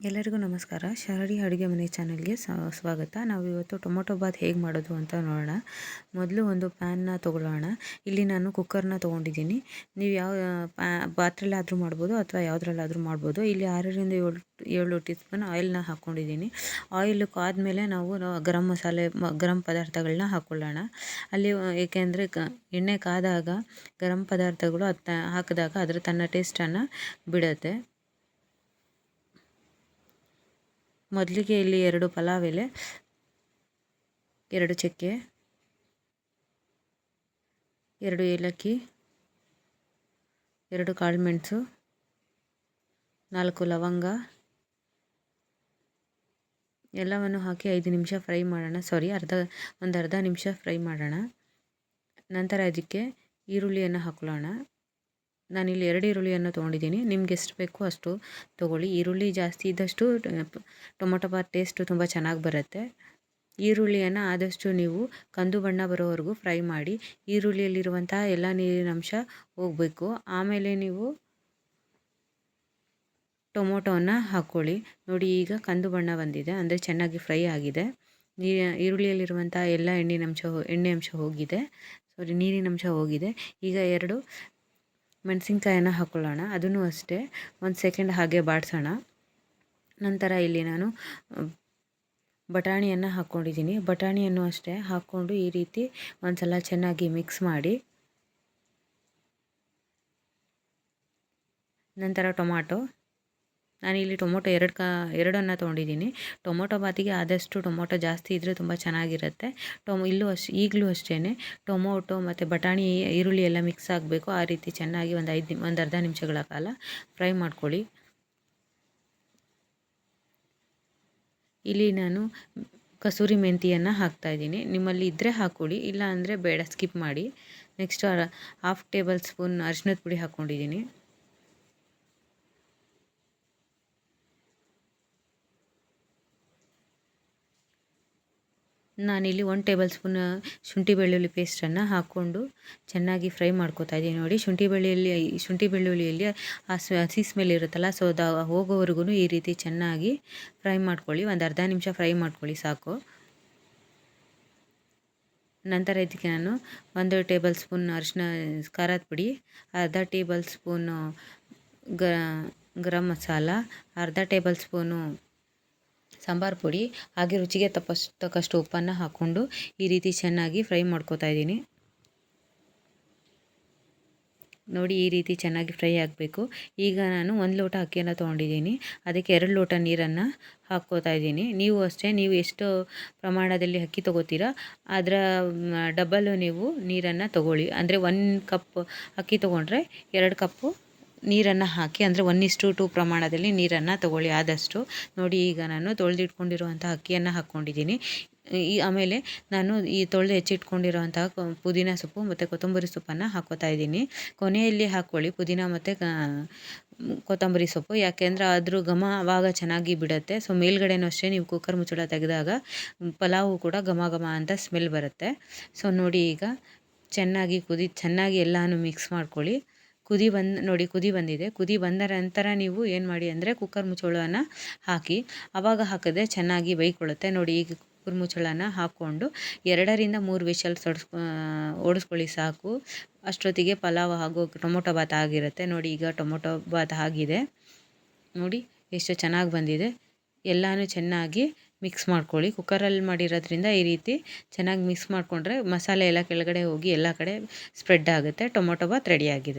ಎಲ್ಲರಿಗೂ ನಮಸ್ಕಾರ. ಶಾರಡಿ ಅಡುಗೆ ಮನೆ ಚಾನಲ್ಗೆ ಸ್ವಾಗತ. ನಾವು ಇವತ್ತು ಟೊಮೊಟೊ ಬಾತ್ ಹೇಗೆ ಮಾಡೋದು ಅಂತ ನೋಡೋಣ. ಮೊದಲು ಒಂದು ಪ್ಯಾನ್ನ ತೊಗೊಳ್ಳೋಣ. ಇಲ್ಲಿ ನಾನು ಕುಕ್ಕರ್ನ ತೊಗೊಂಡಿದ್ದೀನಿ. ನೀವು ಯಾವ ಪಾತ್ರೆಲ್ಲಾದರೂ ಮಾಡ್ಬೋದು ಅಥವಾ ಯಾವುದ್ರಲ್ಲಾದರೂ ಮಾಡ್ಬೋದು. ಇಲ್ಲಿ ಆರರಿಂದ ಏಳು ಏಳು ಟೀ ಸ್ಪೂನ್ ಆಯಿಲ್ನ ಹಾಕ್ಕೊಂಡಿದ್ದೀನಿ ಆಯಿಲ್ ಕಾದ್ಮೇಲೆ ನಾವು ಗರಂ ಮಸಾಲೆ, ಗರಂ ಪದಾರ್ಥಗಳನ್ನ ಹಾಕ್ಕೊಳ್ಳೋಣ ಅಲ್ಲಿ ಏಕೆಂದರೆ ಎಣ್ಣೆ ಕಾದಾಗ ಗರಂ ಪದಾರ್ಥಗಳು ಅದು, ಹಾಕಿದಾಗ ಅದರ ತನ್ನ ಟೇಸ್ಟನ್ನು ಬಿಡುತ್ತೆ. ಮೊದಲಿಗೆ ಇಲ್ಲಿ ಎರಡು ಪಲಾವ್ ಎಲೆ, ಎರಡು ಚಕ್ಕೆ, ಎರಡು ಏಲಕ್ಕಿ, ಎರಡು ಕಾಳುಮೆಣಸು ನಾಲ್ಕು ಲವಂಗ. ಎಲ್ಲವನ್ನು ಹಾಕಿ ಐದು ನಿಮಿಷ ಫ್ರೈ ಮಾಡೋಣ. ಸಾರಿ, ಅರ್ಧ ಒಂದು ಅರ್ಧ ನಿಮಿಷ ಫ್ರೈ ಮಾಡೋಣ. ನಂತರ ಅದಕ್ಕೆ ಈರುಳ್ಳಿಯನ್ನು ಹಾಕೊಳ್ಳೋಣ ನಾನಿಲ್ಲಿ ಎರಡು ಈರುಳ್ಳಿಯನ್ನು ತೊಗೊಂಡಿದ್ದೀನಿ. ನಿಮ್ಗೆ ಎಷ್ಟು ಬೇಕೋ ಅಷ್ಟು ತೊಗೊಳ್ಳಿ. ಈರುಳ್ಳಿ ಜಾಸ್ತಿ ಇದ್ದಷ್ಟು ಟೊಮೊಟೊ ಬಾತ್ ಟೇಸ್ಟು ತುಂಬ ಚೆನ್ನಾಗಿ ಬರುತ್ತೆ. ಈರುಳ್ಳಿಯನ್ನು ಆದಷ್ಟು ನೀವು ಕಂದು ಬಣ್ಣ ಬರೋವರೆಗೂ ಫ್ರೈ ಮಾಡಿ ಈರುಳ್ಳಿಯಲ್ಲಿರುವಂತಹ ಎಲ್ಲ ನೀರಿನ ಅಂಶ ಹೋಗಬೇಕು. ಆಮೇಲೆ ನೀವು ಟೊಮೊಟೊವನ್ನು ಹಾಕ್ಕೊಳ್ಳಿ ನೋಡಿ, ಈಗ ಕಂದು ಬಣ್ಣ ಬಂದಿದೆ. ಅಂದರೆ ಚೆನ್ನಾಗಿ ಫ್ರೈ ಆಗಿದೆ. ನೀ, ಈರುಳ್ಳಿಯಲ್ಲಿರುವಂಥ ಎಲ್ಲ ಎಣ್ಣೆನಂಶ ಎಣ್ಣೆ ಅಂಶ ಹೋಗಿದೆ. ಸಾರಿ, ನೀರಿನಂಶ ಹೋಗಿದೆ. ಈಗ ಎರಡು ಮೆಣಸಿನ್ಕಾಯನ್ನು ಹಾಕ್ಕೊಳ್ಳೋಣ ಅದನ್ನು ಅಷ್ಟೇ ಒಂದು ಸೆಕೆಂಡ್ ಹಾಗೆ ಬಾಡಿಸೋಣ. ನಂತರ ಇಲ್ಲಿ ನಾನು ಬಟಾಣಿಯನ್ನು ಹಾಕ್ಕೊಂಡಿದ್ದೀನಿ ಬಟಾಣಿಯನ್ನು ಅಷ್ಟೇ ಹಾಕ್ಕೊಂಡು ಈ ರೀತಿ ಒಂದು ಸಲ ಚೆನ್ನಾಗಿ ಮಿಕ್ಸ್ ಮಾಡಿ. ನಂತರ ಟೊಮಾಟೊ. ನಾನಿಲ್ಲಿ ಟೊಮೊಟೊ ಎರಡು ಕಾ, ಎರಡನ್ನು ತೊಗೊಂಡಿದ್ದೀನಿ. ಟೊಮೊಟೊ ಬಾತಿಗೆ ಆದಷ್ಟು ಟೊಮೊಟೊ ಜಾಸ್ತಿ ಇದ್ದರೆ ತುಂಬ ಚೆನ್ನಾಗಿರುತ್ತೆ. ಟೊಮೊ, ಇಲ್ಲೂ ಅಷ್ಟು ಈಗಲೂ ಅಷ್ಟೇ ಟೊಮೊಟೊ ಮತ್ತು ಬಟಾಣಿ, ಈರುಳ್ಳಿ ಎಲ್ಲ ಮಿಕ್ಸ್ ಆಗಬೇಕು. ಆ ರೀತಿ ಚೆನ್ನಾಗಿ ಒಂದು ಐದು ಒಂದು ಅರ್ಧ ನಿಮಿಷಗಳ ಕಾಲ ಫ್ರೈ ಮಾಡ್ಕೊಳ್ಳಿ. ಇಲ್ಲಿ ನಾನು ಕಸೂರಿ ಮೆಂತಿಯನ್ನು ಹಾಕ್ತಾಯಿದ್ದೀನಿ ನಿಮ್ಮಲ್ಲಿ ಇದ್ದರೆ ಹಾಕ್ಕೊಳ್ಳಿ, ಇಲ್ಲ ಅಂದರೆ ಬೇಡ ಸ್ಕಿಪ್ ಮಾಡಿ. ನೆಕ್ಸ್ಟ್ ಹಾಫ್ ಟೇಬಲ್ ಸ್ಪೂನ್ ಅರಿಶಿನದ ಪುಡಿ ಹಾಕ್ಕೊಂಡಿದ್ದೀನಿ. ನಾನಿಲ್ಲಿ ಒಂದು ಟೇಬಲ್ ಸ್ಪೂನ್ ಶುಂಠಿ ಬೆಳ್ಳುಳ್ಳಿ ಪೇಸ್ಟನ್ನು ಹಾಕ್ಕೊಂಡು ಚೆನ್ನಾಗಿ ಫ್ರೈ ಮಾಡ್ಕೋತಾ ಇದ್ದೀನಿ ನೋಡಿ. ಶುಂಠಿ ಬೆಳ್ಳುಳ್ಳಿ, ಶುಂಠಿ ಬೆಳ್ಳುಳ್ಳಿಯಲ್ಲಿ ಆ ಹಸಿ ಸ್ಮೆಲ್ ಇರುತ್ತಲ್ಲ ಸೊ ಅದು ಹೋಗೋವರೆಗೂ ಈ ರೀತಿ ಚೆನ್ನಾಗಿ ಫ್ರೈ ಮಾಡ್ಕೊಳ್ಳಿ. ಒಂದು ಅರ್ಧ ನಿಮಿಷ ಫ್ರೈ ಮಾಡ್ಕೊಳ್ಳಿ ಸಾಕು. ನಂತರ ಇದಕ್ಕೆ ನಾನು ಒಂದು ಟೇಬಲ್ ಸ್ಪೂನ್ ಅರಿಶಿನ, ಖಾರದ ಪುಡಿ, ಅರ್ಧ ಟೇಬಲ್ ಸ್ಪೂನು ಗರಂ ಮಸಾಲ, ಅರ್ಧ ಟೇಬಲ್ ಸ್ಪೂನು ಸಾಂಬಾರು ಪುಡಿ, ಹಾಗೆ ರುಚಿಗೆ ತಕ್ಕಷ್ಟು ಉಪ್ಪನ್ನು ಹಾಕ್ಕೊಂಡು ಈ ರೀತಿ ಚೆನ್ನಾಗಿ ಫ್ರೈ ಮಾಡ್ಕೋತಾ ಇದ್ದೀನಿ. ನೋಡಿ ಈ ರೀತಿ ಚೆನ್ನಾಗಿ ಫ್ರೈ ಆಗಬೇಕು. ಈಗ ನಾನು ಒಂದು ಲೋಟ ಅಕ್ಕಿಯನ್ನು ತೊಗೊಂಡಿದ್ದೀನಿ. ಅದಕ್ಕೆ ಎರಡು ಲೋಟ ನೀರನ್ನು ಹಾಕ್ಕೋತಾ ಇದ್ದೀನಿ. ನೀವು ಅಷ್ಟೇ, ನೀವು ಎಷ್ಟು ಪ್ರಮಾಣದಲ್ಲಿ ಅಕ್ಕಿ ತೊಗೋತೀರಾ, ಅದರ ಡಬ್ಬಲ್ಲು ನೀವು ನೀರನ್ನು ತೊಗೊಳ್ಳಿ. ಅಂದರೆ ಒಂದು ಕಪ್ ಅಕ್ಕಿ ತೊಗೊಂಡ್ರೆ ಎರಡು ಕಪ್ಪು ನೀರನ್ನು ಹಾಕಿ, ಅಂದರೆ ಒನ್ ಇಷ್ಟು ಟು ಪ್ರಮಾಣದಲ್ಲಿ ನೀರನ್ನು ತಗೊಳ್ಳಿ. ಆದಷ್ಟು ನೋಡಿ, ಈಗ ನಾನು ತೊಳೆದಿಟ್ಕೊಂಡಿರುವಂಥ ಅಕ್ಕಿಯನ್ನು ಹಾಕ್ಕೊಂಡಿದ್ದೀನಿ ಈ ಆಮೇಲೆ ನಾನು ಈ ತೊಳೆದು ಹೆಚ್ಚಿಟ್ಕೊಂಡಿರುವಂತಹ ಪುದೀನ ಸೊಪ್ಪು ಮತ್ತು ಕೊತ್ತಂಬರಿ ಸೊಪ್ಪನ್ನು ಹಾಕೋತಾ ಇದ್ದೀನಿ. ಕೊನೆಯಲ್ಲಿ ಹಾಕ್ಕೊಳ್ಳಿ ಪುದೀನ ಮತ್ತು ಕೊತ್ತಂಬರಿ ಸೊಪ್ಪು. ಯಾಕೆಂದರೆ ಅದ್ರ ಘಮ ಆವಾಗ ಚೆನ್ನಾಗಿ ಬಿಡುತ್ತೆ. ಸೊ ಮೇಲ್ಗಡೆನೂ ಅಷ್ಟೇ ನೀವು ಕುಕ್ಕರ್ ಮುಚ್ಚಳ ತೆಗೆದಾಗ ಪಲಾವು ಕೂಡ ಘಮ ಘಮ ಅಂತ ಸ್ಮೆಲ್ ಬರುತ್ತೆ. ಸೊ ನೋಡಿ ಈಗ ಚೆನ್ನಾಗಿ ಕುದಿ, ಚೆನ್ನಾಗಿ ಎಲ್ಲನೂ ಮಿಕ್ಸ್ ಮಾಡ್ಕೊಳ್ಳಿ. ಕುದಿ ಬಂದು, ನೋಡಿ ಕುದಿ ಬಂದಿದೆ. ಕುದಿ ಬಂದ ನಂತರ ನೀವು ಏನು ಮಾಡಿ ಅಂದರೆ ಕುಕ್ಕರ್ ಮುಚ್ಚಳನ ಹಾಕಿ, ಅವಾಗ ಹಾಕಿದ್ರೆ ಚೆನ್ನಾಗಿ ಬೈಕೊಳ್ಳುತ್ತೆ ನೋಡಿ ಈಗ ಕುಕ್ಕರ್ ಮುಚ್ಚಳನ ಹಾಕ್ಕೊಂಡು ಎರಡರಿಂದ ಮೂರು ವಿಷಲ್ ಸಡ್ಸ್ ಓಡಿಸ್ಕೊಳ್ಳಿ ಸಾಕು. ಅಷ್ಟೊತ್ತಿಗೆ ಪಲಾವ್ ಹಾಗೂ ಟೊಮೊಟೊ ಬಾತ್ ಆಗಿರುತ್ತೆ. ನೋಡಿ ಈಗ ಟೊಮೊಟೊ ಬಾತ್ ಆಗಿದೆ. ನೋಡಿ ಎಷ್ಟು ಚೆನ್ನಾಗಿ ಬಂದಿದೆ. ಎಲ್ಲನೂ ಚೆನ್ನಾಗಿ ಮಿಕ್ಸ್ ಮಾಡ್ಕೊಳ್ಳಿ. ಕುಕ್ಕರಲ್ಲಿ ಮಾಡಿರೋದ್ರಿಂದ ಈ ರೀತಿ ಚೆನ್ನಾಗಿ ಮಿಕ್ಸ್ ಮಾಡಿಕೊಂಡ್ರೆ ಮಸಾಲೆ ಎಲ್ಲ ಕೆಳಗಡೆ ಹೋಗಿ ಎಲ್ಲ ಕಡೆ ಸ್ಪ್ರೆಡ್ ಆಗುತ್ತೆ. ಟೊಮೊಟೊ ಬಾತ್ ರೆಡಿಯಾಗಿದೆ